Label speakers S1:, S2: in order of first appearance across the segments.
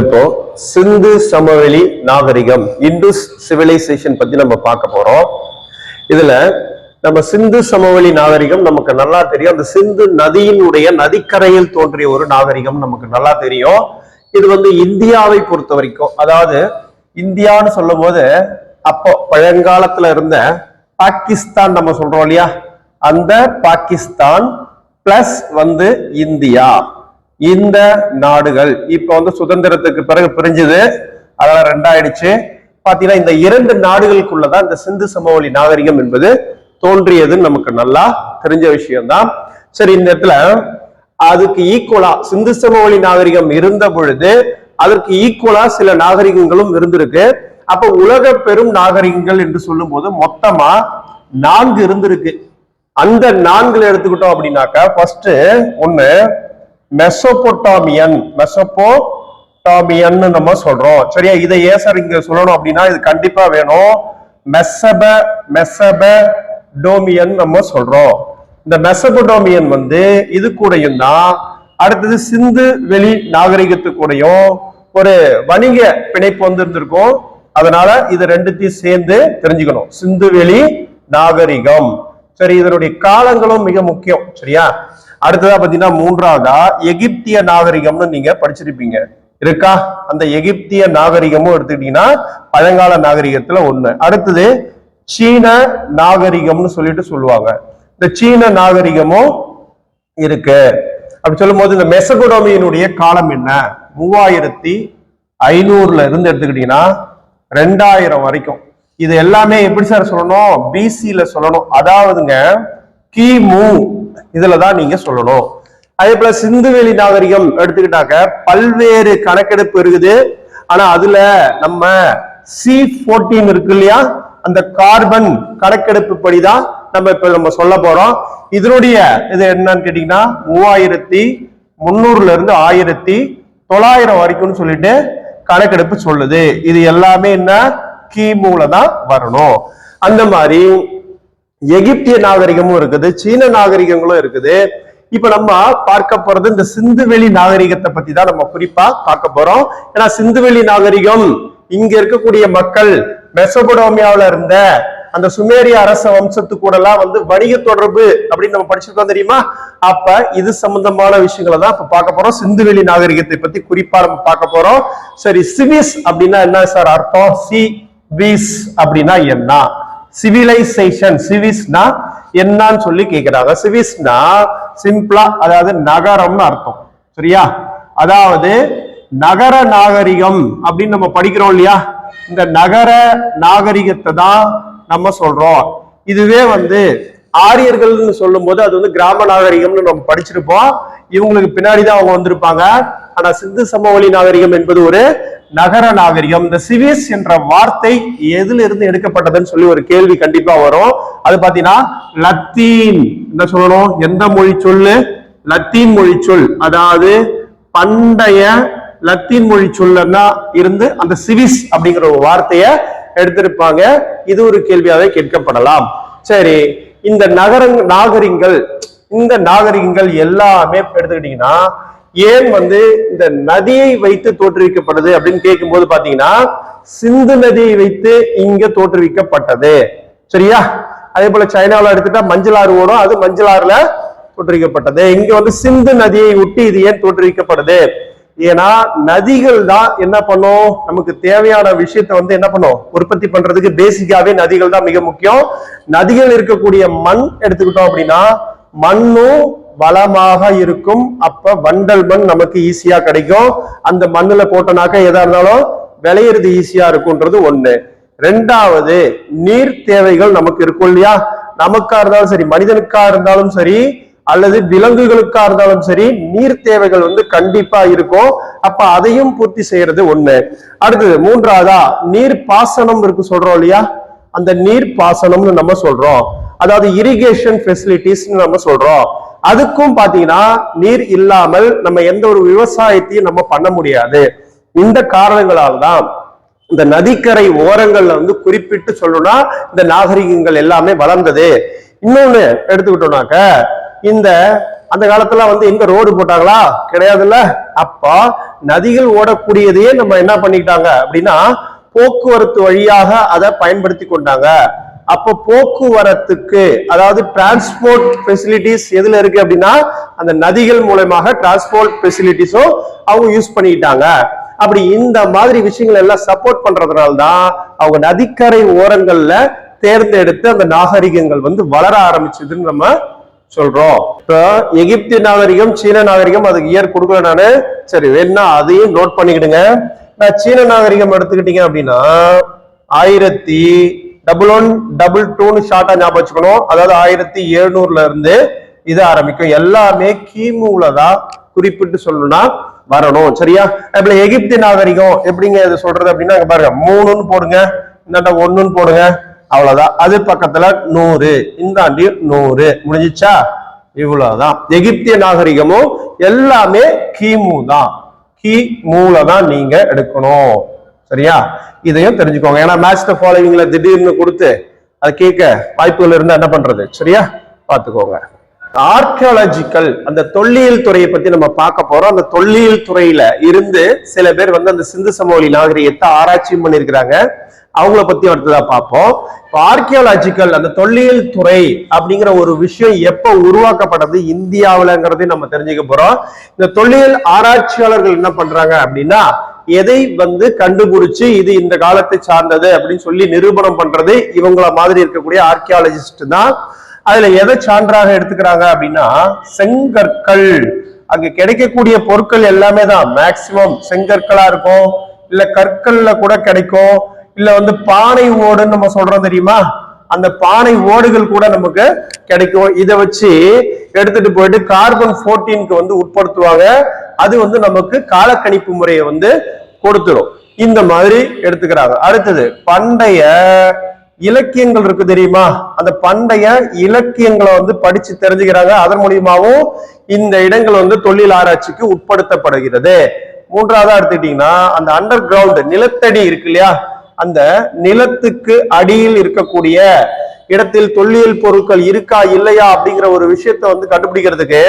S1: இப்போ சிந்து சமவெளி நாகரிகம் இண்டஸ் சிவிலைசேஷன் பத்தி நம்ம பார்க்க போறோம். இதுல நம்ம சிந்து சமவெளி நாகரிகம் நமக்கு நல்லா தெரியும். அந்த சிந்து நதியினுடைய நதிக்கரையில் தோன்றிய ஒரு நாகரிகம் நமக்கு நல்லா தெரியும். இது வந்து இந்தியாவை பொறுத்த வரைக்கும் அதாவது இந்தியான்னு சொல்லும் போது அப்போ பழங்காலத்துல இருந்த பாகிஸ்தான் நம்ம சொல்றோம் இல்லையா? அந்த பாகிஸ்தான் பிளஸ் வந்து இந்தியா. இந்த நாடுகள். இப்ப வந்து சுதந்திரத்துக்கு பிறகு பிரிஞ்சது. அதெல்லாம் ரெண்டாயிடுச்சு. பாத்தீங்கன்னா இந்த இரண்டு நாடுகளுக்குள்ளதான் இந்த சிந்து சமவெளி நாகரிகம் என்பது தோன்றியதுன்னு நமக்கு நல்லா தெரிஞ்ச விஷயம்தான். சரி இந்த இடத்துல அதுக்கு ஈக்குவலா சிந்து சமவெளி நாகரிகம் இருந்த பொழுது அதற்கு ஈக்குவலா சில நாகரிகங்களும் இருந்திருக்கு. அப்ப உலக பெரும் நாகரிகங்கள் என்று சொல்லும் போது மொத்தமா நான்கு இருந்திருக்கு. அந்த நான்குல எடுத்துக்கிட்டோம் அப்படின்னாக்கா ஃபர்ஸ்ட் ஒண்ணு மெசோபொட்டாமியன் மெசோபோட்டாமியன் நம்ம சொல்றோம். சரியா? இதை ஏன் சார் இங்க சொல்லணும் அப்படின்னா இது கண்டிப்பா வேணும். மெசப மெசப டோமியன் நம்ம சொல்றோம். இந்த மெசபடோமியன் வந்து இது கூடயும் தான் அடுத்தது சிந்து வெளி நாகரிகத்து கூடயும் ஒரு வணிக பிணைப்பு வந்து இருந்திருக்கும். அதனால இது ரெண்டுத்தையும் சேர்ந்து தெரிஞ்சுக்கணும். சிந்து வெளி நாகரிகம். சரி இதனுடைய காலங்களும் மிக முக்கியம். சரியா? அடுத்ததா பாத்தீங்கன்னா மூன்றாவதா? எகிப்திய நாகரிகம்னு நீங்க படிச்சிருப்பீங்க. இருக்கா? அந்த எகிப்திய நாகரிகமும் எடுத்துக்கிட்டீங்கன்னா பழங்கால நாகரிகத்துல ஒண்ணு. அடுத்தது சீன நாகரிகம்னு சொல்லிட்டு சொல்லுவாங்க. இந்த சீன நாகரிகமும் இருக்கு. அப்படி சொல்லும் போது இந்த மெசகுடோமியினுடைய காலம் என்ன? மூவாயிரத்தி ஐநூறுல இருந்து எடுத்துக்கிட்டீங்கன்னா ரெண்டாயிரம் வரைக்கும். இது எல்லாமே எப்படி சார் சொல்லணும்? பிசில சொல்லணும். அதாவதுங்க கிமு இதுல தான் நீங்க சொல்லணும். அதே போல சிந்துவெளி நாகரிகம் எடுத்துக்கிட்டாக்க பல்வேறு கணக்கெடுப்பு இருக்குது. ஆனா அதுல நம்ம சி போர்டீன் இருக்கு இல்லையா? அந்த கார்பன் கணக்கெடுப்பு படிதான் நம்ம இப்ப நம்ம சொல்ல போறோம். இதனுடைய இது என்னன்னு கேட்டீங்கன்னா மூவாயிரத்தி முன்னூறுல இருந்து ஆயிரத்தி தொள்ளாயிரம் வரைக்கும்னு சொல்லிட்டு கணக்கெடுப்பு சொல்லுது. இது எல்லாமே என்ன? கிமுல தான் வரணும். அந்த மாதிரி எகிப்திய நாகரிகமும் இருக்குது சீன நாகரிகங்களும் இருக்குது. இப்ப நம்ம பார்க்க போறது இந்த சிந்துவெளி நாகரிகத்தை பத்தி தான் நம்ம குறிப்பா பார்க்க போறோம். ஏன்னா சிந்துவெளி நாகரிகம் இங்க இருக்கக்கூடிய மக்கள் மெசபடோமியாவில இருந்த அந்த சுமேரிய அரச வம்சத்து கூட எல்லாம் வந்து வணிக தொடர்பு அப்படின்னு நம்ம படிச்சிருக்கோம் தெரியுமா? அப்ப இது சம்பந்தமான விஷயங்களை தான் இப்ப பார்க்க போறோம். சிந்துவெளி நாகரிகத்தை பத்தி குறிப்பா நம்ம பார்க்க போறோம். சரி சிவிஸ் அப்படின்னா என்ன சார் அர்த்தம்? சி விஸ் அப்படின்னா என்ன? சிவிலைசேஷன் சிவிஸ்னா என்னன்னு சொல்லி கேக்குறாங்க. சிவிஸ்னா சிம்பிளா அதாவது நகரம்னு அர்த்தம். சரியா? அதாவது நகர நாகரிகம் அப்படின்னு நம்ம படிக்கிறோம் இல்லையா? இந்த நகர நாகரிகத்தை தான் நம்ம சொல்றோம். இதுவே வந்து ஆரியர்கள்னு சொல்லும் போது அது வந்து கிராம நாகரிகம்னு நம்ம படிச்சிருப்போம். இவங்களுக்கு பின்னாடி தான் அவங்க வந்திருப்பாங்க. ஆனா சிந்து சமவெளி நாகரிகம் என்பது ஒரு நகர நாகரிகம். இந்த சிவிஸ் என்ற வார்த்தை எதுல இருந்து எடுக்கப்பட்டதுன்னு சொல்லி ஒரு கேள்வி கண்டிப்பா வரும். அது பாத்தீங்கன்னா லத்தீன். என்ன சொல்லணும்? எந்த மொழி சொல்லு? லத்தீன் மொழி சொல். அதாவது பண்டைய லத்தீன் மொழி சொல்லன்னா இருந்து அந்த சிவிஸ் அப்படிங்கிற ஒரு வார்த்தைய எடுத்திருப்பாங்க. இது ஒரு கேள்வியாவே கேட்கப்படலாம். சரி இந்த நகர நாகரிகங்கள் இந்த நாகரிகங்கள் எல்லாமே எடுத்துக்கிட்டீங்கன்னா ஏன் வந்து இந்த நதியை வைத்து தோற்றுவிக்கப்படுது அப்படின்னு கேட்கும்போது பாத்தீங்கன்னா சிந்து நதியை வைத்து இங்க தோற்றுவிக்கப்பட்டது. சரியா? அதே போல சைனாவில் எடுத்துட்டா மஞ்சள் ஆறு ஓடும் அது மஞ்சள் ஆறுல தோற்றுவிக்கப்பட்டது. இங்க வந்து சிந்து நதியை ஒட்டி இது ஏன் தோற்றுவிக்கப்படுது? ஏன்னா நதிகள் தான் என்ன பண்ணும்? நமக்கு தேவையான விஷயத்த வந்து என்ன பண்ணும்? உற்பத்தி பண்றதுக்கு பேசிக்காவே நதிகள் தான் மிக முக்கியம். நதிகள் இருக்கக்கூடிய மண் எடுத்துக்கிட்டோம் அப்படின்னா மண்ணும் வளமாக இருக்கும். அப்ப வண்டல் மண் நமக்கு ஈஸியா கிடைக்கும். அந்த மண்ணுல போட்டனாக்க எதா இருந்தாலும் விளையிறது ஈஸியா இருக்கும்ன்றது ஒண்ணு. ரெண்டாவது நீர் தேவைகள் நமக்கு இருக்கும் இல்லையா? நமக்கா இருந்தாலும் சரி மனிதனுக்கா இருந்தாலும் சரி அல்லது விலங்குகளுக்கா இருந்தாலும் சரி நீர் தேவைகள் வந்து கண்டிப்பா இருக்கும். அப்ப அதையும் பூர்த்தி செய்யறது ஒண்ணு. அடுத்தது மூன்றாவதா நீர் பாசனம் இருக்கு சொல்றோம் இல்லையா? அந்த நீர் பாசனம்னு நம்ம சொல்றோம். அதாவது இரிகேஷன் ஃபெசிலிட்டிஸ் நம்ம சொல்றோம். அதுக்கும் பாத்தீங்கன்னா நீர் இல்லாமல் நம்ம எந்த ஒரு விவசாயத்தையும் நம்ம பண்ண முடியாது. இந்த காரணங்களால் தான் இந்த நதிக்கரை ஓரங்கள்ல வந்து குறிப்பிட்டு சொல்லணும்னா இந்த நாகரிகங்கள் எல்லாமே வளர்ந்தது. இன்னொன்னு எடுத்துக்கிட்டோம்னாக்க இந்த அந்த காலத்துல வந்து எங்க ரோடு போட்டாங்களா? கிடையாதுல்ல. அப்போ நதிகள் ஓடக்கூடியதையே நம்ம என்ன பண்ணிக்கிட்டாங்க அப்படின்னா போக்குவரத்து வழியாக அதை பயன்படுத்தி கொண்டாங்க. அப்ப போக்குவரத்துக்கு அதாவது டிரான்ஸ்போர்ட் ஃபெசிலிட்டிஸ் எதுல இருக்கு அப்படின்னா அந்த நதிகள் மூலயமாக டிரான்ஸ்போர்ட் ஃபெசிலிட்டிஸும் அவங்க யூஸ் பண்ணிக்கிட்டாங்க. அப்படி இந்த மாதிரி விஷயங்கள் எல்லாம் சப்போர்ட் பண்றதுனால தான் அவங்க நதிக்கரை ஓரங்கள்ல தேர்ந்தெடுத்து அந்த நாகரிகங்கள் வந்து வளர ஆரம்பிச்சதுன்னு நம்ம சொல்றோம். இப்போ எகிப்திய நாகரிகம் சீன நாகரிகம் அதுக்கு இயர் கொடுக்கல நானு. சரி வேணா அதையும் நோட் பண்ணிக்கிடுங்க. நான் சீன நாகரிகம் எடுத்துக்கிட்டீங்க அப்படின்னா ஆயிரத்தி டபுள் ஒன் டபுள் டூன்னு ஷார்ட்டா ஞாபகம் வச்சுக்கணும். அதாவது ஆயிரத்தி எழுநூறுல இருந்து இது ஆரம்பிக்கும். எல்லாமே கிமுல தான் குறிப்பிட்டு சொல்லணும்னா வரணும். சரியா? இப்ப எகிப்திய நாகரிகம் எப்படிங்க இது சொல்றது அப்படின்னா பாருங்க மூணுன்னு போடுங்க. இந்தாண்ட ஒண்ணுன்னு போடுங்க. அவ்வளவுதான். அது பக்கத்துல நூறு. இந்தாண்டி நூறு. முடிஞ்சிச்சா? இவ்வளவுதான். எகிப்திய நாகரிகமும் எல்லாமே கிமு தான். கி மூல தான் நீங்க எடுக்கணும். சரியா? இதையும் தெரிஞ்சுக்கோங்க. ஏன்னா மேட்ச் ஃபாலோவிங்ல திடீர்னு கொடுத்து அதை கேட்க வாய்ப்புகள் இருந்தா என்ன பண்றது? சரியா? பாத்துக்கோங்க ஆர்கியாலஜிக்கல் அந்த தொல்லியல் துறையை பத்தி நம்ம பார்க்க போறோம். அந்த தொல்லியல் துறையில இருந்து சில பேர் வந்து அந்த சிந்து சமவெளி நாகரிகத்தை ஆராய்ச்சியும் பண்ணியிருக்கிறாங்க. அவங்கள பத்தி அடுத்ததா பார்ப்போம். இப்போ ஆர்கியாலஜிக்கல் அந்த தொல்லியல் துறை அப்படிங்கிற ஒரு விஷயம் எப்ப உருவாக்கப்பட்டது? இந்தியாவிலங்கிறதையும் நம்ம தெரிஞ்சுக்க போறோம். இந்த தொல்லியல் ஆராய்ச்சியாளர்கள் என்ன பண்றாங்க அப்படின்னா எதை வந்து கண்டுபிடிச்சு இது இந்த காலத்தை சார்ந்தது அப்படின்னு சொல்லி நிரூபணம் பண்றது இவங்கள மாதிரி இருக்கக்கூடிய ஆர்கியாலஜிஸ்ட் தான். அதுல எதை சான்றாக எடுத்துக்கிறாங்க அப்படின்னா செங்கற்கள். அங்க கிடைக்கக்கூடிய பொருட்கள் எல்லாமே தான். மேக்சிமம் செங்கற்களா இருக்கும். இல்ல கற்கள்ல கூட கிடைக்கும். இல்ல வந்து பானை ஓடுன்னு நம்ம சொல்றோம் தெரியுமா? அந்த பானை ஓடுகள் கூட நமக்கு கிடைக்கும். இதை வச்சு எடுத்துட்டு போயிட்டு கார்பன் போர்டீனுக்கு வந்து உட்படுத்துவாங்க. அது வந்து நமக்கு காலக்கணிப்பு முறையை வந்து கொடுத்துரும் இந்த மாதிரி எடுத்துக்கிறாங்க. அடுத்தது பண்டைய இலக்கியங்கள் இருக்கு தெரியுமா? அந்த பண்டைய இலக்கியங்களை வந்து படிச்சு தெரிஞ்சுக்கிறாங்க. அதன் மூலியமாகவும் இந்த இடங்கள் வந்து தொழில் ஆராய்ச்சிக்கு உட்படுத்தப்படுகிறது. மூன்றாவதா எடுத்துக்கிட்டீங்கன்னா அந்த அண்டர் கிரவுண்ட் நிலத்தடி இருக்கு இல்லையா? அந்த நிலத்துக்கு அடியில் இருக்கக்கூடிய இடத்தில் தொல்லியல் பொருட்கள் இருக்கா இல்லையா அப்படிங்கிற ஒரு விஷயத்தை வந்து கண்டுபிடிக்கிறதுக்கு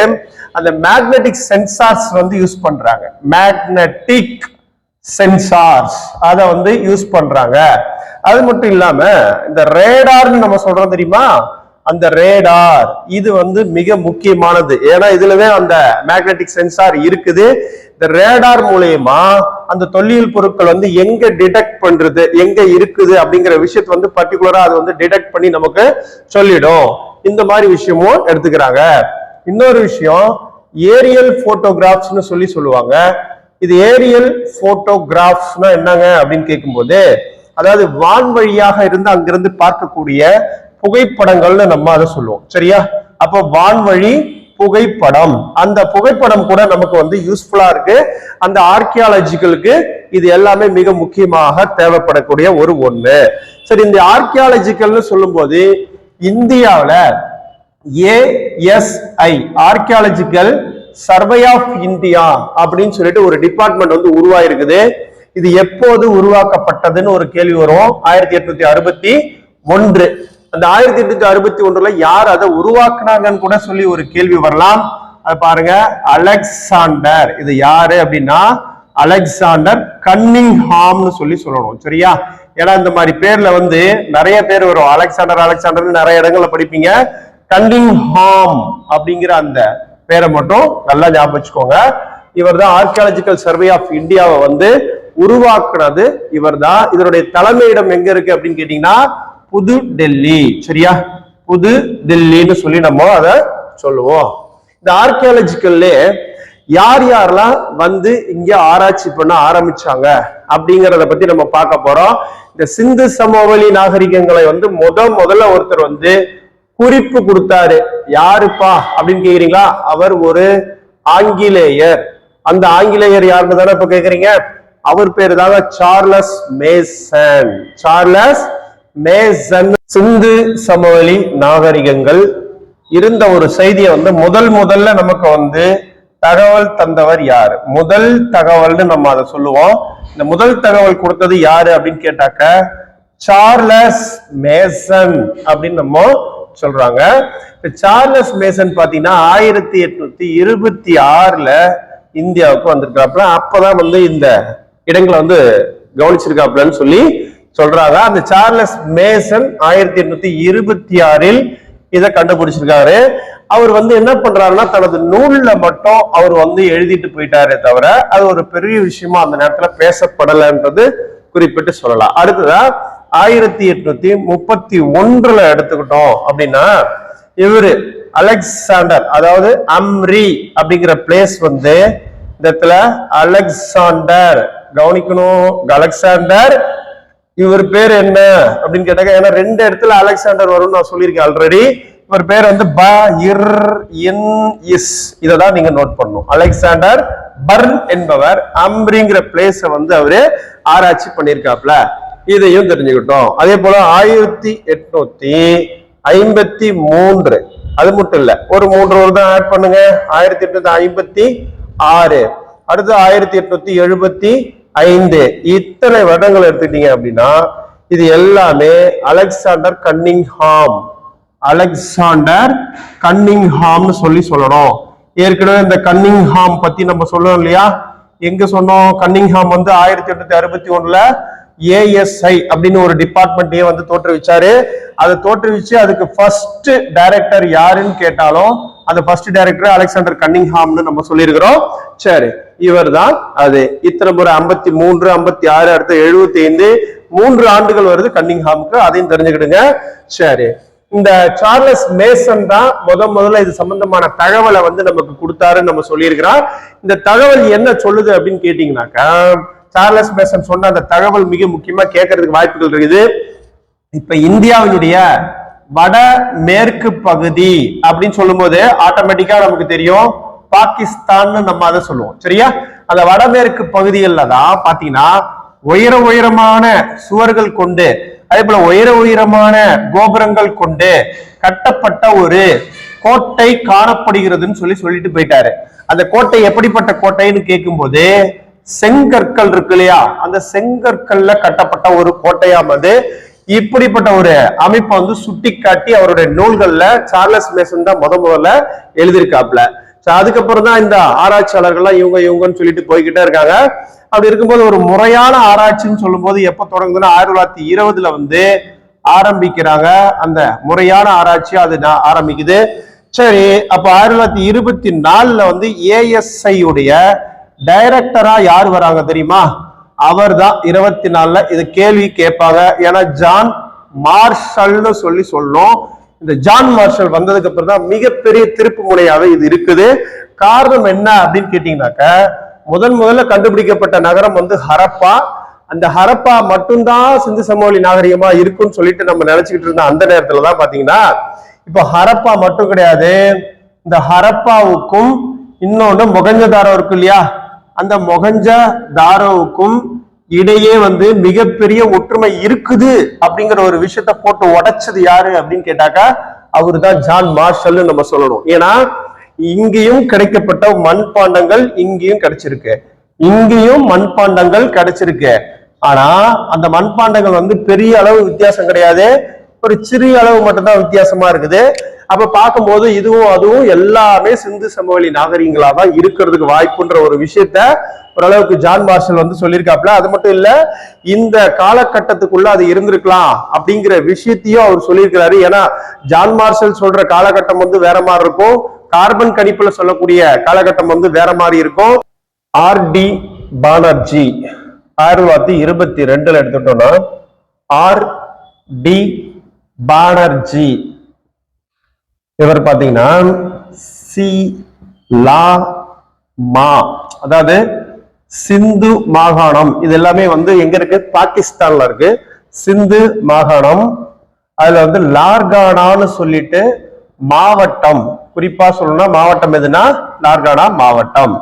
S1: அந்த மேக்னெட்டிக் சென்சார்ஸ் வந்து யூஸ் பண்றாங்க. மேக்னெட்டிக் சென்சார்ஸ் அதை வந்து யூஸ் பண்றாங்க. அது மட்டும் இல்லாம இந்த ரேடார்னு நம்ம சொல்றோம் தெரியுமா? அந்த ரேடார் இது வந்து மிக முக்கியமானது. ஏன்னா இதுலதான் அந்த மேக்னெட்டிக் சென்சார் இருக்குது. இந்த ரேடார் மூலயமா அந்த தொல்லியல் பொருட்கள் வந்து எங்க டிடெக்ட் பண்றது எங்க இருக்குது அப்படிங்கிற விஷயத்தை வந்து பர்டிகுலரா அது வந்து டிடெக்ட் பண்ணி நமக்கு சொல்லிடும். இந்த மாதிரி விஷயமும் எடுத்துக்கிறாங்க. இன்னொரு விஷயம் ஏரியல் போட்டோகிராஃப்ஸ்னு சொல்லி சொல்லுவாங்க. இது ஏரியல் போட்டோகிராஃப்ஸ்னா என்னங்க அப்படின்னு கேட்கும்போது அதாவது வான்வழியாக இருந்து அங்கிருந்து பார்க்கக்கூடிய புகைப்படங்கள்னு நம்ம அதை சொல்லுவோம். சரியா? அப்போ வான்வழி புகைப்படம். அந்த புகைப்படம் கூட நமக்கு வந்து யூஸ்ஃபுல்லா இருக்கு. அந்த ஆர்கியாலஜிகளுக்கு இது எல்லாமே மிக முக்கியமாக தேவைப்படக்கூடிய ஒரு ஒண்ணு. சரி இந்த ஆர்கியாலஜிக்கல்னு சொல்லும்போது இந்தியாவில் ASI archaeological survey of India அப்படின்னு சொல்லிட்டு ஒரு டிபார்ட்மெண்ட் வந்து உருவாயிருக்குது. இது எப்போது உருவாக்கப்பட்டதுன்னு ஒரு கேள்வி வரும். ஆயிரத்தி எட்நூத்தி அறுபத்தி ஒன்று. அந்த ஆயிரத்தி எட்நூத்தி அறுபத்தி ஒன்றுல யார் அதை உருவாக்குனாங்கன்னு கூட சொல்லி ஒரு கேள்வி வரலாம். அது பாருங்க அலெக்சாண்டர் இது யாரு அப்படின்னா அலெக்சாண்டர் கன்னிங்ஹாம்னு சொல்லி சொல்லணும். சரியா? ஏன்னா இந்த மாதிரி பேர்ல வந்து நிறைய பேர் வரும். அலெக்சாண்டர் அலெக்சாண்டர் நிறைய இடங்கள்ல படிப்பீங்க. கன்னிங்ஹாம் அப்படிங்கிற அந்த பேரை மட்டும் நல்லா ஞாபகம் வச்சுக்கோங்க. இவர் தான் ஆர்கியாலஜிக்கல் சர்வே ஆஃப் இந்தியாவை வந்து உருவாக்குனது இவர் தான் இதனுடைய தலைமையிடம் எங்க இருக்கு அப்படின்னு கேட்டீங்கன்னா புது டெல்லி. சரியா? புது டெல்லின்னு சொல்லி நம்ம அதை சொல்லுவோம். இந்த ஆர்கியாலஜிக்கல்ல யார் யாரெல்லாம் வந்து இங்க ஆராய்ச்சி பண்ண ஆரம்பிச்சாங்க அப்படிங்கறத பத்தி நம்ம பார்க்க போறோம். இந்த சிந்து சமவெளி நாகரிகங்களை வந்து முத முதல்ல ஒருத்தர் வந்து குறிப்பு கொடுத்தாரு. யாருப்பா? அப்படின்னு கேக்குறீங்களா? அவர் ஒரு ஆங்கிலேயர். அந்த ஆங்கிலேயர் யாருன்னு தானே இப்ப கேக்குறீங்க? அவர் பேரு தாங்க Charles Mason. Charles Mason. Sindhu சமவெளி நாகரிகங்கள் இருந்த ஒரு செய்தியை வந்து முதல் முதல்ல நமக்கு வந்து தகவல் தந்தவர் யாரு? முதல் தகவல்னு நம்ம அதை சொல்லுவோம். இந்த முதல் தகவல் கொடுத்தது யாரு அப்படின்னு கேட்டாக்க சார்லஸ் மேசன் அப்படின்னு நம்ம சொல்றாங்க. இந்த சார்லஸ் மேசன் பாத்தீங்கன்னா ஆயிரத்தி எட்நூத்தி இருபத்தி ஆறுல இந்தியாவுக்கு வந்திருக்காப்புல. அப்பதான் வந்து இந்த இடங்களை வந்து கவனிச்சிருக்காப்புலன்னு சொல்லி சொல்றாங்க. அந்த சார்லஸ் மேசன் ஆயிரத்தி எட்நூத்தி இருபத்தி ஆறில் இதை கண்டுபிடிச்சிருக்காரு. அவர் வந்து என்ன பண்றாருன்னா தனது நூல்ல மட்டும் அவர் வந்து எழுதிட்டு போயிட்டாரே தவிர அது ஒரு பெரிய விஷயமா அந்த நேரத்துல பேசப்படலைன்றது குறிப்பிட்டு சொல்லலாம். அடுத்ததா ஆயிரத்தி எட்நூத்தி முப்பத்தி ஒன்றுல எடுத்துக்கிட்டோம் அப்படின்னா இவரு அலெக்சாண்டர் அதாவது அம்ரி அப்படிங்கிற பிளேஸ் வந்து இந்த இடத்துல அலெக்சாண்டர். கவனிக்கணும் அலெக்சாண்டர். இவர் பேர் என்ன அப்படின்னு கேட்டாங்க ஏன்னா ரெண்டு இடத்துல அலெக்சாண்டர் வரும்னு நான் சொல்லியிருக்கேன் ஆல்ரெடி இவர் பேர் வந்து ப இர் இன் இஸ். இதை தான் நீங்க நோட் பண்ணணும். அலெக்சாண்டர் பர்ன் என்பவர் அம்ரிங்கிற பிளேஸை வந்து அவரு ஆராய்ச்சி பண்ணியிருக்காப்ல இதையும் தெரிஞ்சுக்கிட்டோம். அதே போல ஆயிரத்தி எட்நூத்தி ஐம்பத்தி மூன்று அது மட்டும் இல்ல ஒரு மூன்று வருடம் ஆட் பண்ணுங்க. ஆயிரத்தி எட்நூத்தி ஐம்பத்தி ஆறு அடுத்து ஆயிரத்தி எட்நூத்தி எழுபத்தி ஐந்து. இத்தனை வருடங்கள் எடுத்துட்டீங்க அப்படின்னா இது எல்லாமே அலெக்சாண்டர் கன்னிங்ஹாம். அலெக்சாண்டர் கன்னிங்ஹாம்னு சொல்லி சொல்லணும். ஏற்கனவே இந்த கன்னிங்ஹாம் பத்தி நம்ம சொல்லணும் இல்லையா? எங்க சொன்னோம்? கன்னிங்ஹாம் வந்து ஆயிரத்தி எட்நூத்தி அறுபத்தி ஒண்ணுல ஏஎஸ்ஐ அப்படின்னு ஒரு டிபார்ட்மெண்ட்டையே வந்து தோற்றுவிச்சாரு. அதை தோற்றுவிச்சு அதுக்கு ஃபர்ஸ்ட் டைரக்டர் யாருன்னு கேட்டாலும் அந்த ஃபர்ஸ்ட் டைரக்டர் அலெக்சாண்டர் கன்னிங்ஹாம்னு நம்ம சொல்லியிருக்கிறோம். சரி இவர் தான் அது. இத்தனை முறை ஐம்பத்தி மூன்று ஐம்பத்தி ஆறு அடுத்து எழுபத்தி ஐந்து மூன்று ஆண்டுகள் வருது கன்னிங்ஹாமுக்கு. அதையும் தெரிஞ்சுக்கிடுங்க. சரி இந்த சார்லஸ் மேசன் தான் முத முதல்ல இது சம்பந்தமான தகவலை வந்து நமக்கு கொடுத்தாருன்னு நம்ம சொல்லியிருக்கிறோம் இந்த தகவல் என்ன சொல்லுது அப்படின்னு கேட்டீங்கன்னாக்கா சார்லஸ் மேசன் சொன்ன அந்த தகவல் மிக முக்கியமா கேட்கறதுக்கு வாய்ப்புகள் இருக்குது. இப்ப இந்தியாவினுடைய வட மேற்கு பகுதி அப்படின்னு சொல்லும்போது ஆட்டோமேட்டிக்கா நமக்கு தெரியும். பாகிஸ்தான் நம்ம அதை சொல்லுவோம். சரியா? அந்த வடமேற்கு பகுதிகளில் தான் பாத்தீங்கன்னா உயர உயரமான சுவர்கள் கொண்டு அதே போல உயர உயரமான கோபுரங்கள் கொண்டு கட்டப்பட்ட ஒரு கோட்டை காணப்படுகிறதுன்னு சொல்லி சொல்லிட்டு போயிட்டாரு. அந்த கோட்டை எப்படிப்பட்ட கோட்டைன்னு கேட்கும்போது செங்கற்கள் இருக்கு இல்லையா? அந்த செங்கற்கள்ல கட்டப்பட்ட ஒரு கோட்டையாம் அது. இப்படிப்பட்ட ஒரு அமைப்பை வந்து சுட்டி காட்டி அவருடைய நூல்கள்ல சார்லஸ் மேசன் தான் முத முதல்ல எழுதியிருக்காப்ல அதுக்கப்புறம் தான் இந்த ஆராய்ச்சியாளர்கள்லாம் இவங்க இவங்கன்னு சொல்லிட்டு போய்கிட்டே இருக்காங்க. அப்படி இருக்கும்போது ஒரு முறையான ஆராய்ச்சின்னு சொல்லும்போது எப்ப தொடங்குதுன்னா ஆயிரத்தி தொள்ளாயிரத்தி இருபதுல வந்து ஆரம்பிக்கிறாங்க. அந்த முறையான ஆராய்ச்சி அது ஆரம்பிக்குது. சரி அப்ப ஆயிரத்தி தொள்ளாயிரத்தி இருபத்தி நாலுல வந்து ஏஎஸ்ஐ உடைய டைரக்டரா யார் வராங்க தெரியுமா? அவர் தான் இருபத்தி நாலுல இது கேள்வி கேட்பாங்க. ஏன்னா ஜான் மார்ஷல்னு சொல்லி சொல்லும் இந்த ஜான் மார்ஷல் வந்ததுக்கு அப்புறம் தான் மிகப்பெரிய திருப்பு முனையாக இது இருக்குது. காரணம் என்ன அப்படின்னு கேட்டீங்கன்னாக்க முதன் முதல்ல கண்டுபிடிக்கப்பட்ட நகரம் வந்து ஹரப்பா. அந்த ஹரப்பா மட்டும்தான் சிந்து சமவெளி நாகரிகமா இருக்கும்னு சொல்லிட்டு நம்ம நினைச்சுக்கிட்டு இருந்த அந்த நேரத்துல தான் பாத்தீங்கன்னா இப்போ ஹரப்பா மட்டும் கிடையாது. இந்த ஹரப்பாவுக்கும் இன்னொன்று முகஞ்சதாரம் இருக்கு இல்லையா? அந்த மொகஞ்ச தாரோவுக்கும் இடையே வந்து மிகப்பெரிய ஒற்றுமை இருக்குது அப்படிங்கிற ஒரு விஷயத்த போட்டு உடைச்சது யாரு அப்படின்னு கேட்டாக்கா அவரு தான் ஜான் மார்ஷல்னு நம்ம சொல்லணும். ஏன்னா இங்கேயும் கிடைக்கப்பட்ட மண்பாண்டங்கள் இங்கேயும் கிடைச்சிருக்கு. இங்கேயும் மண்பாண்டங்கள் கிடைச்சிருக்கு. ஆனா அந்த மண்பாண்டங்கள் வந்து பெரிய அளவு வித்தியாசம் கிடையாது. ஒரு சிறிய அளவு மட்டும்தான் வித்தியாசமா இருக்குது. அப்ப பார்க்கும்போது இதுவும் அதுவும் எல்லாமே சிந்து சமவெளி நாகரிகங்களா தான் இருக்கிறதுக்கு வாய்ப்புன்ற ஒரு விஷயத்த ஓரளவுக்கு ஜான் மார்ஷல் வந்து சொல்லியிருக்காப்ல அது மட்டும் இல்ல இந்த காலகட்டத்துக்குள்ள அது இருந்திருக்கலாம் அப்படிங்கிற விஷயத்தையும் அவர் சொல்லியிருக்கிறாரு. ஏன்னா ஜான் மார்ஷல் சொல்ற காலகட்டம் வந்து வேற மாதிரி இருக்கும். கார்பன் கணிப்புல சொல்லக்கூடிய காலகட்டம் வந்து வேற மாதிரி இருக்கும். ஆர் டி பானர்ஜி ஆயிரத்தி தொள்ளாயிரத்தி இருபத்தி ரெண்டுல எடுத்துட்டோம்னா ஆர் டி பானர்ஜி. இவர் பார்த்தீங்கன்னா சி லா மா. அதாவது சிந்து மாகாணம். இது எல்லாமே வந்து எங்க இருக்கு? பாகிஸ்தான்ல இருக்கு. சிந்து மாகாணம். அதுல வந்து லார்கானான்னு சொல்லிட்டு மாவட்டம். குறிப்பா சொல்லணும்னா மாவட்டம் எதுனா லார்கானா மாவட்டம்.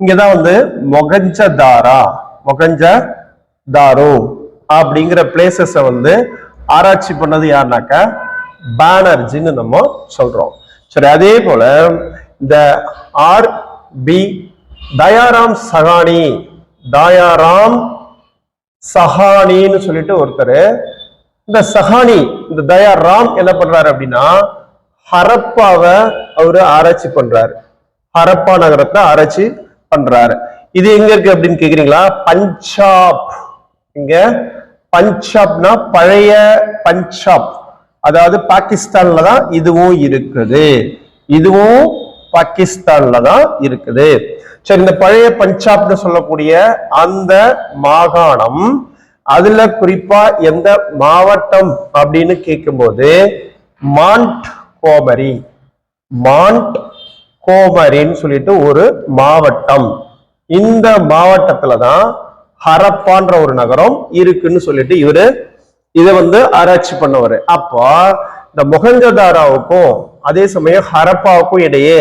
S1: இங்கதான் வந்து மொகஞ்ச தாரா மொகஞ்ச தாரோ அப்படிங்கிற பிளேசஸ வந்து ஆராய்ச்சி பண்ணது யாருனாக்க? பானர்ஜின்னு நம்ம சொல்றோம். சரி அதே போல இந்த ஆர் பி தயாராம் சகானி தயாராம் சஹானின்னு சொல்லிட்டு ஒருத்தர் இந்த சஹானி இந்த தயாராம் என்ன பண்றாரு அப்படின்னா ஹரப்பாவை அவரு ஆராய்ச்சி பண்றாரு. ஹரப்பா நகரத்தை ஆராய்ச்சி பண்றாரு. இது எங்க இருக்கு அப்படின்னு கேக்குறீங்களா? பஞ்சாப். இங்க பஞ்சாப்னா பழைய பஞ்சாப் அதாவது பாகிஸ்தான்ல தான் இதுவும் இருக்குது. இதுவும் பாகிஸ்தான்ல தான் இருக்குது. சரி இந்த பழைய பஞ்சாப்னு சொல்லக்கூடிய அந்த மாகாணம் அதுல குறிப்பா எந்த மாவட்டம் அப்படின்னு கேட்கும்போது மாண்ட் கோமரி மாண்ட் கோமரின்னு சொல்லிட்டு ஒரு மாவட்டம். இந்த மாவட்டத்துல தான் ஹரப்பான்ற ஒரு நகரம் இருக்குன்னு சொல்லிட்டு இவரு இதை வந்து ஆராய்ச்சி பண்ணவர். அப்போ இந்த மொகஞ்சதாராவுக்கும் அதே சமயம் ஹரப்பாவுக்கும் இடையே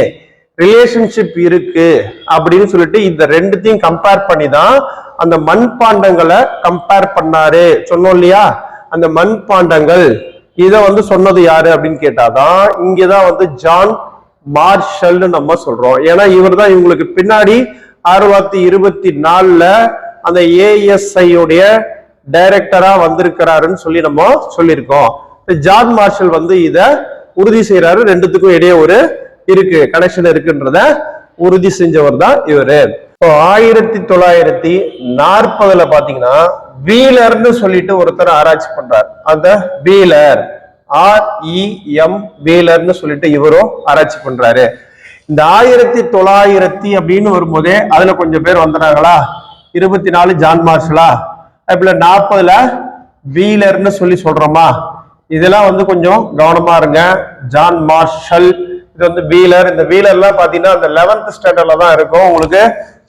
S1: ரிலேஷன்ஷிப் இருக்கு அப்படின்னு சொல்லிட்டு இந்த ரெண்டுத்தையும் கம்பேர் பண்ணி தான் அந்த மண்பாண்டங்களை கம்பேர் பண்ணாரு. சொன்னோம் இல்லையா? அந்த மண்பாண்டங்கள் இதை வந்து சொன்னது யாரு அப்படின்னு கேட்டாதான் இங்கதான் வந்து ஜான் மார்ஷல்னு நம்ம சொல்றோம். ஏன்னா இவர் தான் இவங்களுக்கு பின்னாடி ஆயிரத்தி இருபத்தி நாலுல அந்த ஏஎஸ்ஐயுடைய டைரக்டரா வந்திருக்கிறாருன்னு சொல்லி நம்ம சொல்லியிருக்கோம். ஜான் மார்ஷல் வந்து இத உறுதி செய்யறாரு ரெண்டுத்துக்கும் இடையே ஒரு இருக்கு கனெக்ஷன் இருக்குன்றத உறுதி செஞ்சவர் தான் இவரு. இப்போ ஆயிரத்தி தொள்ளாயிரத்தி நாற்பதுல பாத்தீங்கன்னா வீலர்னு சொல்லிட்டு ஒருத்தர் ஆராய்ச்சி பண்றார். அந்த வீலர் ஆர்இஎம் வீலர்னு சொல்லிட்டு இவரும் ஆராய்ச்சி பண்றாரு. இந்த ஆயிரத்தி தொள்ளாயிரத்தி அப்படின்னு வரும்போதே அதுல கொஞ்சம் பேர் வந்துறாங்களா இருபத்தி நாலு ஜான் மார்ஷலா அதுல நாற்பதுல வீலர்னு சொல்லி சொல்றோமா? இதெல்லாம் வந்து கொஞ்சம் கவனமா இருங்க. ஜான் மார்ஷல் இது வந்து வீலர் இந்த வீலர்லாம் பாத்தீங்கன்னா அந்த லெவன்த் ஸ்டாண்டர்ட்ல தான் இருக்கும். உங்களுக்கு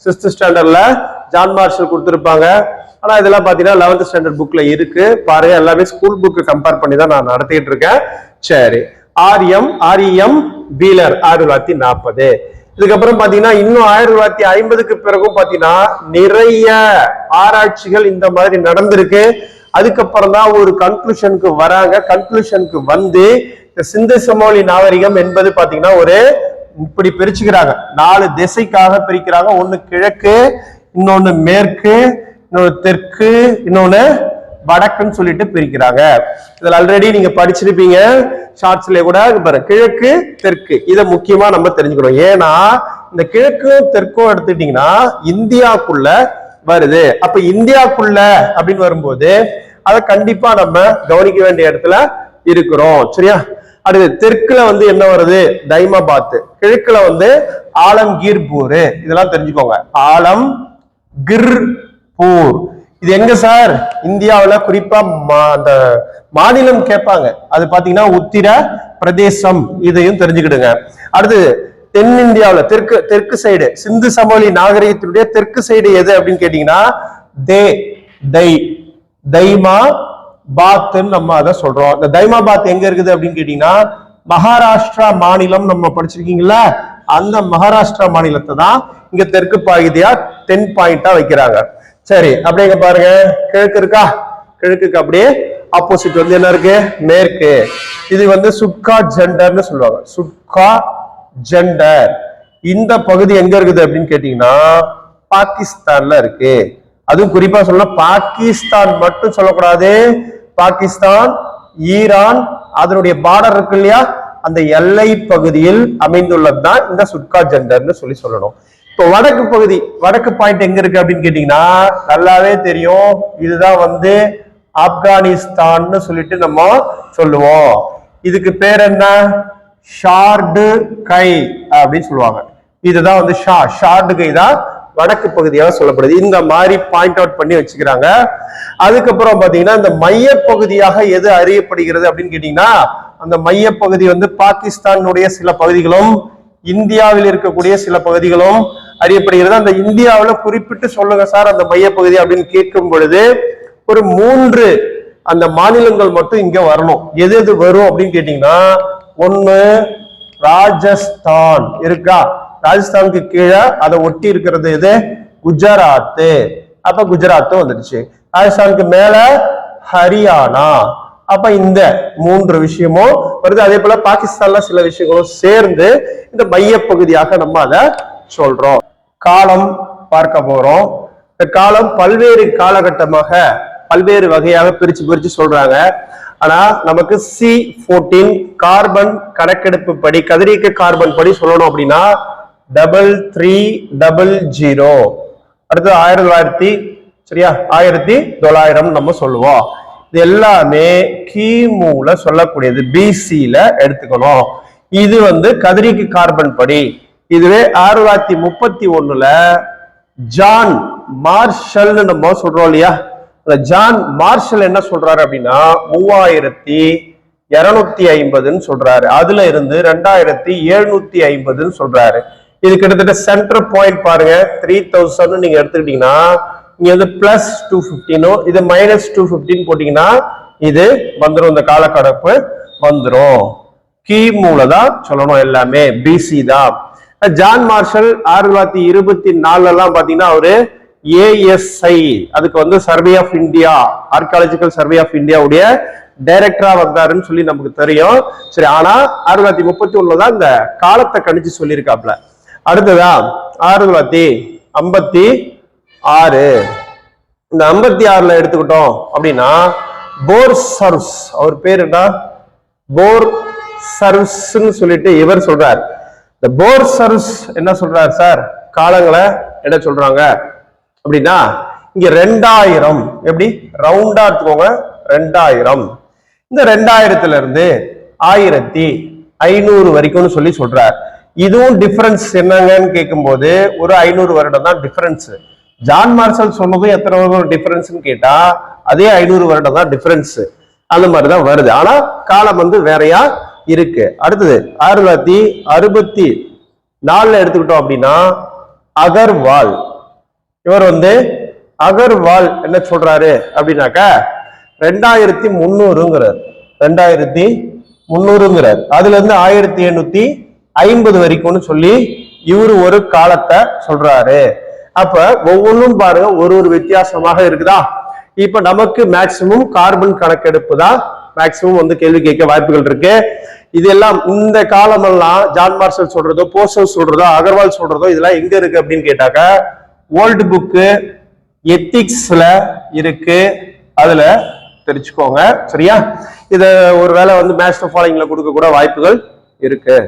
S1: சிக்ஸ்த் ஸ்டாண்டர்ட்ல ஜான் மார்ஷல் கொடுத்துருப்பாங்க. ஆனா இதெல்லாம் பாத்தீங்கன்னா லெவன்த் ஸ்டாண்டர்ட் புக்ல இருக்கு. பாருங்க எல்லாமே ஸ்கூல் புக் கம்பேர் பண்ணி தான் நான் நடத்திட்டு இருக்கேன். சரி. ஆர்எம் ஆர்இஎம் வீலர் ஆயிரத்தி தொள்ளாயிரத்தி நாற்பது. இதுக்கப்புறம் பாத்தீங்கன்னா இன்னும் ஆயிரத்தி தொள்ளாயிரத்தி ஐம்பதுக்கு பிறகும் பாத்தீங்கன்னா நிறைய ஆராய்ச்சிகள் இந்த மாதிரி நடந்திருக்கு. அதுக்கப்புறம் தான் ஒரு கன்க்ளூஷனுக்கு வராங்க. கன்க்ளூஷனுக்கு வந்து இந்த சிந்து சமோலி நாகரிகம் என்பது பாத்தீங்கன்னா ஒரு இப்படி பிரிச்சுக்கிறாங்க. நாலு திசைக்காக பிரிக்கிறாங்க. ஒன்னு கிழக்கு இன்னொன்னு மேற்கு இன்னொன்னு தெற்கு இன்னொன்னு வடக்குன்னு சொல்லிட்டு பிரிக்கிறாங்க. இதுல ஆல்ரெடி நீங்க படிச்சிருப்பீங்க. ஷார்ட்ஸ்ல கூட இங்க பாருங்க கிழக்கு தெற்கு. இதை முக்கியமா நம்ம தெரிஞ்சுக்கிறோம் ஏன்னா இந்த கிழக்கும் தெற்கும் எடுத்துட்டீங்கன்னா இந்தியாக்குள்ள வருது. அப்ப இந்தியாக்குள்ள அப்படின்னு வரும்போது அதை கண்டிப்பா நம்ம கவனிக்க வேண்டிய இடத்துல இருக்கிறோம். சரியா? அடுத்து தெற்குல வந்து என்ன வருது? தைமபாத். கிழக்குல வந்து ஆலம்கீர் பூர் இதெல்லாம் தெரிஞ்சுக்கோங்க. ஆலம் கிர் பூர் இது எங்க சார்? இந்தியாவில் குறிப்பா மா- அந்த மாநிலம் கேட்பாங்க. அது பாத்தீங்கன்னா உத்திர பிரதேசம் இதையும் தெரிஞ்சுக்கிடுங்க. அடுத்து தென்னிந்தியாவுல தெற்கு தெற்கு சைடு சிந்து சமவெளி நாகரிகத்தினுடைய தெற்கு சைடு எது அப்படின்னு கேட்டீங்கன்னா தே தை. தைமா பாத்ன்னு நம்ம அதை சொல்றோம். இந்த தைமா பாத் எங்க இருக்குது அப்படின்னு கேட்டீங்கன்னா மகாராஷ்டிரா மாநிலம் நம்ம படிச்சிருக்கீங்களா அந்த மகாராஷ்டிரா மாநிலத்தை தான் இங்க தெற்கு பகுதியா தென் பாயிண்டா வைக்கிறாங்க. சரி அப்படியே பாருங்க. கிழக்கு இருக்கா? கிழக்குக்கு அப்படியே ஆப்போசிட் வந்து என்ன இருக்கு? மேற்கு. இது வந்து சுட்கா ஜெண்டர்னு சொல்லுவாங்க. சுட்கா ஜெண்டர். இந்த பகுதி எங்க இருக்குது அப்படின்னு கேட்டீங்கன்னா பாகிஸ்தான்ல இருக்கு. அதுவும் குறிப்பா சொல்ல பாகிஸ்தான் மட்டும் சொல்லக்கூடாது. பாகிஸ்தான் ஈரான் அதனுடைய பார்டர் இருக்கு இல்லையா? அந்த எல்லை பகுதியில் அமைந்துள்ளது தான் இந்த சுட்கா ஜெண்டர்னு சொல்லி சொல்லணும். இப்போ வடக்கு பகுதி வடக்கு பாயிண்ட் எங்க இருக்கு அப்படின்னு கேட்டீங்கன்னா நல்லாவே தெரியும். இதுதான் வந்து ஆப்கானிஸ்தான்னு சொல்லிட்டு நம்ம சொல்லுவோம். இதுக்கு பேர் என்ன? ஷார்டு கை அப்படின்னு சொல்லுவாங்க. இதுதான் வந்து ஷா ஷார்டு கை தான் வடக்கு பகுதியாக சொல்லப்படுது. இந்த மாதிரி பாயிண்ட் அவுட் பண்ணி வச்சுக்கிறாங்க. அதுக்கப்புறம் பாத்தீங்கன்னா இந்த மைய பகுதியாக எது அறியப்படுகிறது அப்படின்னு கேட்டீங்கன்னா அந்த மைய பகுதி வந்து பாகிஸ்தானுடைய சில பகுதிகளும் இந்தியாவில் இருக்கக்கூடிய சில பகுதிகளும் அறியப்படுகிறது. அந்த இந்தியாவில் குறிப்பிட்டு சொல்லுங்க சார் அந்த மையப்பகுதி அப்படின்னு கேட்கும் பொழுது ஒரு மூன்று அந்த மாநிலங்கள் மட்டும் இங்க வரணும். எது எது வரும் அப்படின்னு கேட்டீங்கன்னா ஒன்னு ராஜஸ்தான் இருக்கா? ராஜஸ்தானுக்கு கீழே அதை ஒட்டி இருக்கிறது எது? குஜராத் அப்ப குஜராத்தும் வந்துடுச்சு. ராஜஸ்தானுக்கு மேல ஹரியானா. அப்ப இந்த மூன்று விஷயமும் வருது. அதே போல பாகிஸ்தான்ல சில விஷயங்களும் சேர்ந்து இந்த மைய பகுதியாக நம்ம அதை சொல்றோம். காலம் பார்க்க போறோம். இந்த காலம் பல்வேறு காலகட்டமாக பல்வேறு வகையாக பிரிச்சு பிரிச்சு சொல்றாங்க. ஆனா நமக்கு சி போர்டீன் கார்பன் கணக்கெடுப்பு படி கதிரியக்க கார்பன் படி சொல்லணும் அப்படின்னா டபுள் த்ரீ டபுள் ஜீரோ அடுத்து ஆயிரத்தி தொள்ளாயிரத்தி சரியா? ஆயிரத்தி தொள்ளாயிரம் நம்ம சொல்லுவோம். இது எல்லாமே கிமுல சொல்லக்கூடியது பிசியில எடுத்துக்கணும். இது வந்து கதிரிக்கு கார்பன் படி. இதுவே ஆயிரத்தி தொள்ளாயிரத்தி முப்பத்தி ஒண்ணுல ஜான் மார்ஷல்னு நம்ம சொல்றோம் இல்லையா? அந்த ஜான் மார்ஷல் என்ன சொல்றாரு அப்படின்னா மூவாயிரத்தி இருநூத்தி ஐம்பதுன்னு சொல்றாரு. அதுல இருந்து ரெண்டாயிரத்தி எழுநூத்தி ஐம்பதுன்னு சொல்றாரு. இது கிட்டத்தட்ட சென்டர் பாயிண்ட் பாருங்க. த்ரீ தௌசண்ட் நீங்க எடுத்துக்கிட்டீங்கன்னா இங்க வந்து பிளஸ் டூ பிப்டீனோ இது மைனஸ் டூ பிப்டீன் போட்டீங்கன்னா இது வந்துடும் இந்த காலக்கடப்பு வந்துடும் கிமுல தான் சொல்லணும் எல்லாமே. பிசி தான். ஜான் மார்ஷல் ஆயிரத்தி தொள்ளாயிரத்தி இருபத்தி நாலுல எல்லாம் பாத்தீங்கன்னா அவரு ஏஎஸ்ஐ அதுக்கு வந்து survey of India archaeological survey of இந்தியாவுடைய டைரக்டரா வந்தாருன்னு சொல்லி நமக்கு தெரியும். சரி ஆனா ஆயிரத்தி தொள்ளாயிரத்தி முப்பத்தி ஒண்ணுல தான் இந்த காலத்தை கணிச்சு சொல்லியிருக்காப்ல அடுத்ததா ஆயிரத்தி தொள்ளாயிரத்தி ஐம்பத்தி ஆறு. இந்த ஐம்பத்தி ஆறுல எடுத்துக்கிட்டோம் அப்படின்னா போர் சர்வ்ஸ் அவர் பேர் என்ன? போர் சர்வ்ஸ்ன்னு சொல்லிட்டு இவர் சொல்றாரு. இந்த போர் சர்வீஸ் என்ன சொல்றாரு சார் காலங்களை என்ன சொல்றாங்க? அப்படின்னா இங்க ரெண்டாயிரம் எப்படி? ரவுண்டா எடுத்துக்கோங்க. ரெண்டாயிரம். இந்த ரெண்டாயிரத்துல இருந்து ஆயிரத்தி ஐநூறு வரைக்கும்னு சொல்லி சொல்றார். இதுவும் டிஃபரன்ஸ் என்னங்கன்னு கேட்கும்போது ஒரு ஐநூறு வருடம் தான் டிஃபரன்ஸ் ஜான் மார்சல் சொன்னதும் எத்தனை வருடம் டிஃபரன்ஸ்னு கேட்டா அதே ஐநூறு வருடம் தான் டிஃபரன்ஸ் அந்த மாதிரி தான் வருது. ஆனா காலம் வந்து வேறையா இருக்கு. அடுத்தது ஆயிரத்தி தொள்ளாயிரத்தி அறுபத்தி நாலுல எடுத்துக்கிட்டோம் அப்படின்னா அகர்வால். இவர் வந்து அகர்வால் என்ன சொல்றாரு அப்படின்னாக்கா ரெண்டாயிரத்தி முந்நூறுங்கிறார். ரெண்டாயிரத்தி முந்நூறுங்கிறார். அதுல இருந்து ஆயிரத்தி எண்ணூத்தி ஐம்பது வரைக்கும்னு சொல்லி இவரு ஒரு காலத்தை சொல்றாரு. அப்ப ஒவ்வொன்றும் பாருங்க ஒரு ஒரு வித்தியாசமாக இருக்குதா? இப்ப நமக்கு மேக்சிமம் கார்பன் கணக்கெடுப்பு தான் மேக்சிமம் வந்து கேள்வி கேட்க வாய்ப்புகள் இருக்கு. இதெல்லாம் இந்த காலமெல்லாம் ஜான் மார்ஷல் சொல்றதோ போசோ சொல்றதோ அகர்வால் சொல்றதோ இதெல்லாம் எங்க இருக்கு அப்படின்னு கேட்டாக்க ஓல்டு புக்கு எத்திக்ஸ்ல இருக்கு. அதுல தெரிச்சுக்கோங்க சரியா? இத ஒருவேளை வந்து மேஸ்டர் ஃபாலோயிங்ல கொடுக்க கூட வாய்ப்புகள் இருக்கு.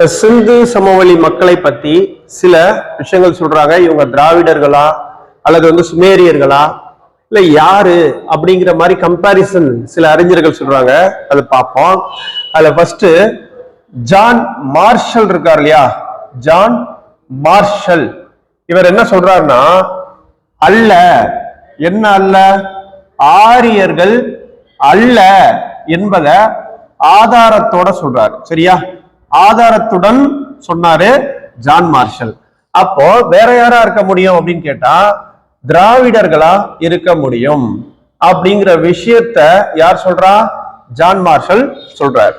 S1: சிந்து சமவெளி மக்களை பத்தி சில விஷயங்கள் சொல்றாங்க. இவங்க திராவிடர்களா அல்லது வந்து சுமேரியர்களா இல்லை யாரு அப்படிங்கிற மாதிரி கம்பாரிசன் சில அறிஞர்கள் சொல்றாங்க. அதை பார்ப்போம். அதில் ஃபர்ஸ்ட் ஜான் மார்ஷல் இருக்கார் இல்லையா? John Marshall. இவர் என்ன சொல்றாருன்னா அல்ல. என்ன அல்ல? ஆரியர்கள் அல்ல என்பதை ஆதாரத்தோட சொல்றாரு. சரியா? ஆதாரத்துடன் சொன்னாரு ஜான் மார்ஷல். அப்போ வேற யாரா இருக்க முடியும் அப்படின்னு கேட்டா திராவிடர்களா இருக்க முடியும் அப்படிங்கிற விஷயத்த யார் சொல்றா? ஜான் மார்ஷல் சொல்றார்.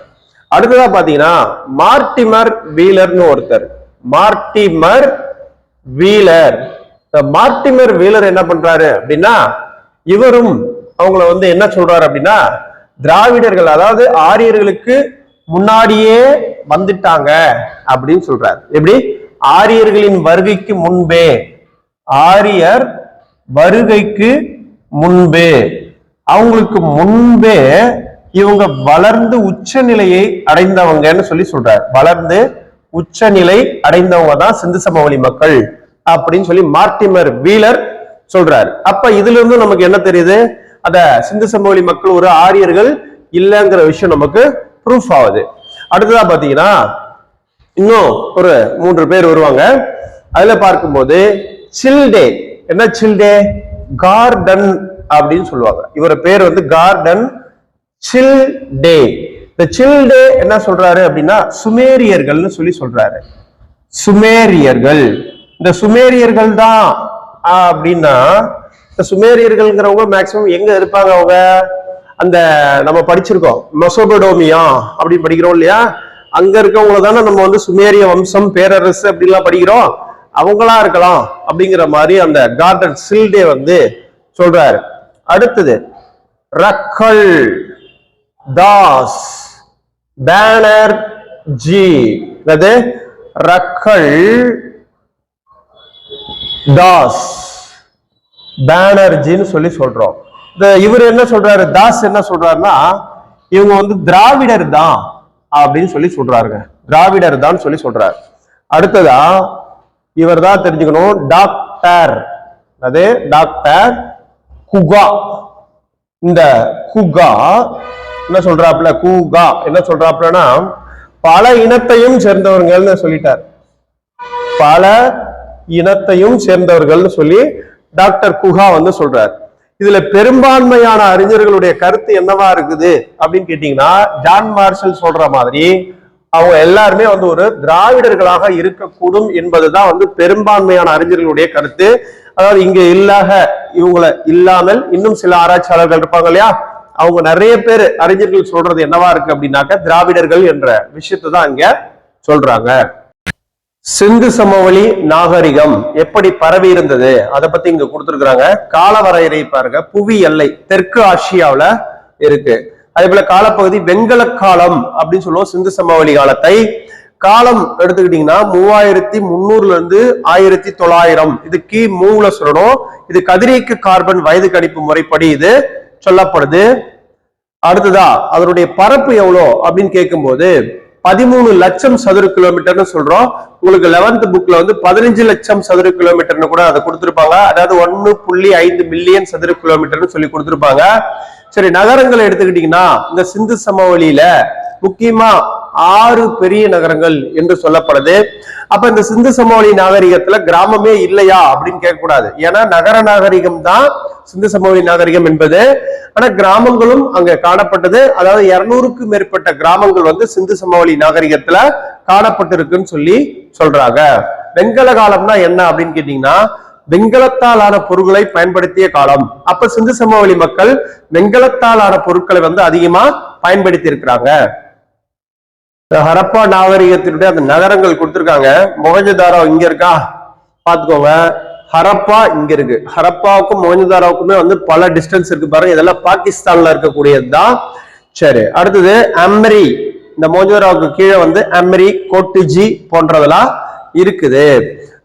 S1: அடுத்ததா பாத்தீங்கன்னா மார்டிமர் வீலர்னு ஒருத்தர். Mortimer wheeler. மார்டிமர் வீலர் என்ன பண்றாரு அப்படின்னா இவரும் அவங்கள வந்து என்ன சொல்றாரு அப்படின்னா திராவிடர்கள் அதாவது ஆரியர்களுக்கு முன்னாடியே வந்துட்டாங்க அப்படின்னு சொல்றாரு. எப்படி? ஆரியர்களின் வருகைக்கு முன்பே. ஆரியர் வருகைக்கு முன்பே. அவங்களுக்கு முன்பே இவங்க வளர்ந்து உச்சநிலையை அடைந்தவங்கன்னு சொல்லி சொல்றாரு. வளர்ந்து உச்சநிலை அடைந்தவங்க தான் சிந்து சமவெளி மக்கள் அப்படின்னு சொல்லி மார்டிமர் வீலர் சொல்றாரு. அப்ப இதுல இருந்து நமக்கு என்ன தெரியுது? அத சிந்து சமவெளி மக்கள் ஒரு ஆரியர்கள் இல்லைங்கிற விஷயம் நமக்கு ப்ரூஃப் ஆகுது. அடுத்ததா பாத்தீங்கன்னா இன்னும் ஒரு மூன்று பேர் வருவாங்க. அதுல பார்க்கும்போது சில்டே என்ன சில்டே? கார்டன் அப்படின்னு சொல்லுவாங்க. இவர பேர் வந்து கார்டன் சில் டே இந்த சில் டே என்ன சொல்றாரு அப்படின்னா சுமேரியர்கள்னு சொல்லி சொல்றாரு. சுமேரியர்கள். இந்த சுமேரியர்கள் தான் அப்படின்னா இந்த சுமேரியர்கள்ங்கிறவங்க மேக்சிமம் எங்க இருப்பாங்க அவங்க? அந்த நம்ம படிச்சிருக்கோம். மெசோபடோமியா அப்படின்னு படிக்கிறோம் இல்லையா? அங்க இருக்கவங்கள தானே நம்ம வந்து சுமேரிய வம்சம் பேரரசு அப்படிலாம் படிக்கிறோம். அவங்களா இருக்கலாம் அப்படிங்கிற மாதிரி அந்த கார்டன் சில்டே வந்து சொல்றாரு. அடுத்தது ரக்கல் தாஸ் பேனர் ஜி அது ரக்கல் தாஸ் பேனர்ஜின்னு சொல்லி சொல்றோம். இந்த இவர் என்ன சொல்றாரு? தாஸ் என்ன சொல்றாருன்னா இவங்க வந்து திராவிடர் தான் அப்படின்னு சொல்லி சொல்றாருங்க. திராவிடர் தான் சொல்லி சொல்றாரு. அடுத்ததா இவர் தான் தெரிஞ்சுக்கணும். டாக்டர். அது டாக்டர் குகா. இந்த குகா என்ன சொல்றாப்ல குகா. என்ன சொல்றாப்லன்னா பல இனத்தையும் சேர்ந்தவர்கள்னு சொல்லிட்டார். பல இனத்தையும் சேர்ந்தவர்கள்னு சொல்லி டாக்டர் குஹா வந்து சொல்றார். இதுல பெரும்பான்மையான அறிஞர்களுடைய கருத்து என்னவா இருக்குது அப்படின்னு கேட்டீங்கன்னா ஜான் மார்ஷல் சொல்ற மாதிரி அவங்க எல்லாருமே வந்து ஒரு திராவிடர்களாக இருக்கக்கூடும் என்பதுதான் வந்து பெரும்பான்மையான அறிஞர்களுடைய கருத்து. அதாவது இங்க இல்லாக இவங்களை இல்லாமல் இன்னும் சில ஆராய்ச்சியாளர்கள் இருப்பாங்க இல்லையா? அவங்க நிறைய பேர் அறிஞர்கள் சொல்றது என்னவா இருக்கு அப்படின்னாக்க திராவிடர்கள் என்ற விஷயத்தை தான் இங்க சொல்றாங்க. சிந்து சமவெளி நாகரிகம் எப்படி பரவி இருந்தது? அதை பத்தி இங்க கொடுத்துருக்குறாங்க. கால வரையறை பாருங்க. புவி எல்லை தெற்கு ஆசியாவுல இருக்கு. அதே போல காலப்பகுதி வெண்கல காலம் அப்படின்னு சொல்லுவோம் சிந்து சமவெளி காலத்தை. காலம் எடுத்துக்கிட்டீங்கன்னா மூவாயிரத்தி முந்நூறுல இருந்து ஆயிரத்தி தொள்ளாயிரம். இது கி மூல சொல்லணும் இது கதிரியக்க கார்பன் வயது கணிப்பு முறைப்படி இது சொல்லப்படுது. அடுத்ததா அதனுடைய பரப்பு எவ்வளோ அப்படின்னு கேட்கும்போது பதிமூணு லட்சம் சதுர கிலோமீட்டர்னு சொல்றோம். உங்களுக்கு லெவன்த் புக்ல வந்து பதினஞ்சு லட்சம் சதுர கிலோமீட்டர்னு கூட அதை கொடுத்துருப்பாங்க. அதாவது ஒன்னு புள்ளி ஐந்து மில்லியன் சதுர கிலோமீட்டர்னு சொல்லி கொடுத்துருப்பாங்க. சரி நகரங்களை எடுத்துக்கிட்டீங்கன்னா இந்த சிந்து சமவெளியில முக்கியமா ஆறு பெரிய நகரங்கள் என்று சொல்லப்படுது. அப்ப இந்த சிந்து சமவெளி நாகரிகத்துல கிராமமே இல்லையா அப்படின்னு கேட்கக்கூடாது. ஏன்னா நகர நாகரிகம் தான் சிந்து சமவெளி நாகரிகம் என்பது. ஆனா கிராமங்களும் அங்க காணப்பட்டது. அதாவது இருநூறுக்கும் மேற்பட்ட கிராமங்கள் வந்து சிந்து சமவெளி நாகரிகத்துல காணப்பட்டிருக்குன்னு சொல்லி சொல்றாங்க. வெண்கல காலம்னா என்ன அப்படின்னு கேட்டீங்கன்னா வெங்கலத்தால் ஆன பொருட்களை பயன்படுத்திய காலம். அப்ப சிந்து சமவெளி மக்கள் வெண்கலத்தால் ஆன பொருட்களை வந்து அதிகமா பயன்படுத்தி இருக்கிறாங்க ஹரப்பா நாகரிகத்தினுடைய அந்த நகரங்கள் கொடுத்திருக்காங்க. மொகஞ்சதாரோ இங்க இருக்கா? பாத்துக்கோங்க. ஹரப்பா இங்க இருக்கு. ஹரப்பாவுக்கும் மோஞ்சதாராவுக்குமே வந்து பல டிஸ்டன்ஸ் இருக்கு பாருங்க. இதெல்லாம் பாகிஸ்தான்ல இருக்கக்கூடியது தான் சரி அடுத்தது அம்ரி. இந்த மோஞ்சதாராவுக்கு கீழே வந்து அம்ரி கோட்டுஜி போன்றதெல்லாம் இருக்குது.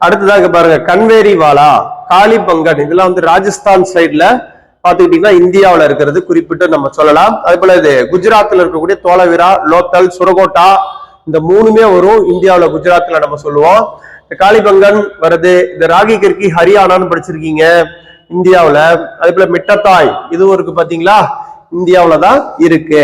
S1: அடுத்ததாக இங்க பாருங்க கன்வேரிவாலா காளிபங்கன். இதெல்லாம் வந்து ராஜஸ்தான் சைட்ல பாத்துக்கிட்டீங்கன்னா இந்தியாவுல இருக்கிறது குறிப்பிட்டு நம்ம சொல்லலாம். அதே போல இது குஜராத்ல இருக்கக்கூடிய தோலவிரா லோத்தல் சுரகோட்டா இந்த மூணுமே வரும் இந்தியாவில் குஜராத்ல நம்ம சொல்லுவோம். இந்த காளிபங்கன் வருது இந்த ராகி கிர்கி ஹரியானான்னு படிச்சிருக்கீங்க இந்தியாவில். அதே போல மிட்டத்தாய் இதுவும் இருக்கு பாத்தீங்களா? இந்தியாவில தான் இருக்கு.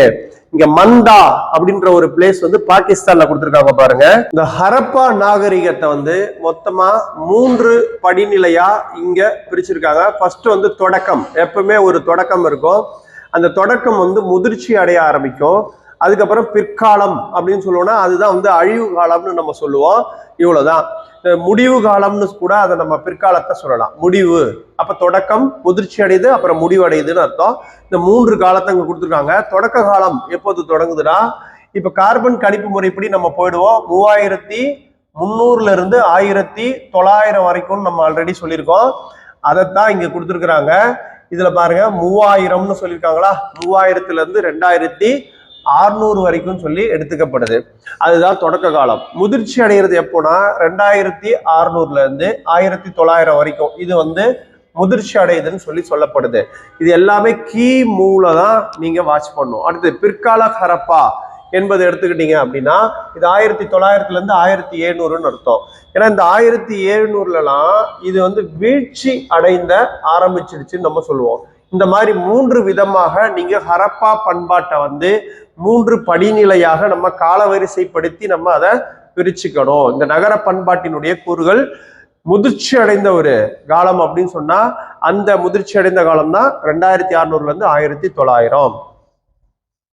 S1: இங்க மந்தா அப்படின்ற ஒரு பிளேஸ் வந்து பாகிஸ்தான்ல கொடுத்துருக்காங்க பாருங்க. இந்த ஹரப்பா நாகரிகத்தை வந்து மொத்தமா மூன்று படிநிலையா இங்க பிரிச்சிருக்காங்க. ஃபர்ஸ்ட் வந்து தொடக்கம். எப்பவுமே ஒரு தொடக்கம் இருக்கும். அந்த தொடக்கம் வந்து முதிர்ச்சி அடைய ஆரம்பிக்கும். அதுக்கப்புறம் பிற்காலம் அப்படின்னு சொல்லுவோம்னா அதுதான் வந்து அழிவு காலம்னு நம்ம சொல்லுவோம். இவ்வளவுதான். முடிவு காலம்னு கூட அதை நம்ம பிற்காலத்தை சொல்லலாம். முடிவு. அப்ப தொடக்கம் முதிர்ச்சி அடையுது அப்புறம் முடிவடையுதுன்னு அர்த்தம். இந்த மூன்று காலத்தை இங்கே கொடுத்துருக்காங்க. தொடக்க காலம் எப்போது தொடங்குதுன்னா இப்ப கார்பன் கணிப்பு முறைப்படி நம்ம போயிடுவோம். மூவாயிரத்தி முந்நூறுல இருந்து ஆயிரத்தி தொள்ளாயிரம் வரைக்கும் நம்ம ஆல்ரெடி சொல்லியிருக்கோம். அதைத்தான் இங்க கொடுத்துருக்குறாங்க. இதுல பாருங்க மூவாயிரம்னு சொல்லியிருக்காங்களா? மூவாயிரத்துல இருந்து ரெண்டாயிரத்தி ஆறுநூறு வரைக்கும் சொல்லி எடுத்துக்கப்படுது. அதுதான் தொடக்க காலம். முதிர்ச்சி அடைகிறது எப்போனா ரெண்டாயிரத்தி அறுநூறுல இருந்து ஆயிரத்தி தொள்ளாயிரம் வரைக்கும். இது வந்து முதிர்ச்சி அடையுதுன்னு சொல்லி சொல்லப்படுது. இது எல்லாமே கீ மூல தான் நீங்க வாட்ச் பண்ணும் அடுத்து பிற்கால ஹரப்பா என்பதை எடுத்துக்கிட்டீங்க அப்படின்னா இது ஆயிரத்தி தொள்ளாயிரத்துல இருந்து ஆயிரத்தி எழுநூறுன்னு அர்த்தம். ஏன்னா இந்த ஆயிரத்தி எழுநூறுலலாம் இது வந்து வீழ்ச்சி அடைந்த ஆரம்பிச்சிடுச்சுன்னு நம்ம சொல்லுவோம். இந்த மாதிரி மூன்று விதமாக நீங்க ஹரப்பா பண்பாட்டை வந்து மூன்று படிநிலையாக நம்ம காலவரிசைப்படுத்தி நம்ம அதை பிரிச்சுக்கணும். இந்த நகர பண்பாட்டினுடைய கூறுகள் முதிர்ச்சி அடைந்த ஒரு காலம் அப்படின்னு சொன்னா அந்த முதிர்ச்சி அடைந்த காலம் தான் ரெண்டாயிரத்தி அறுநூறுல இருந்து ஆயிரத்தி தொள்ளாயிரம்.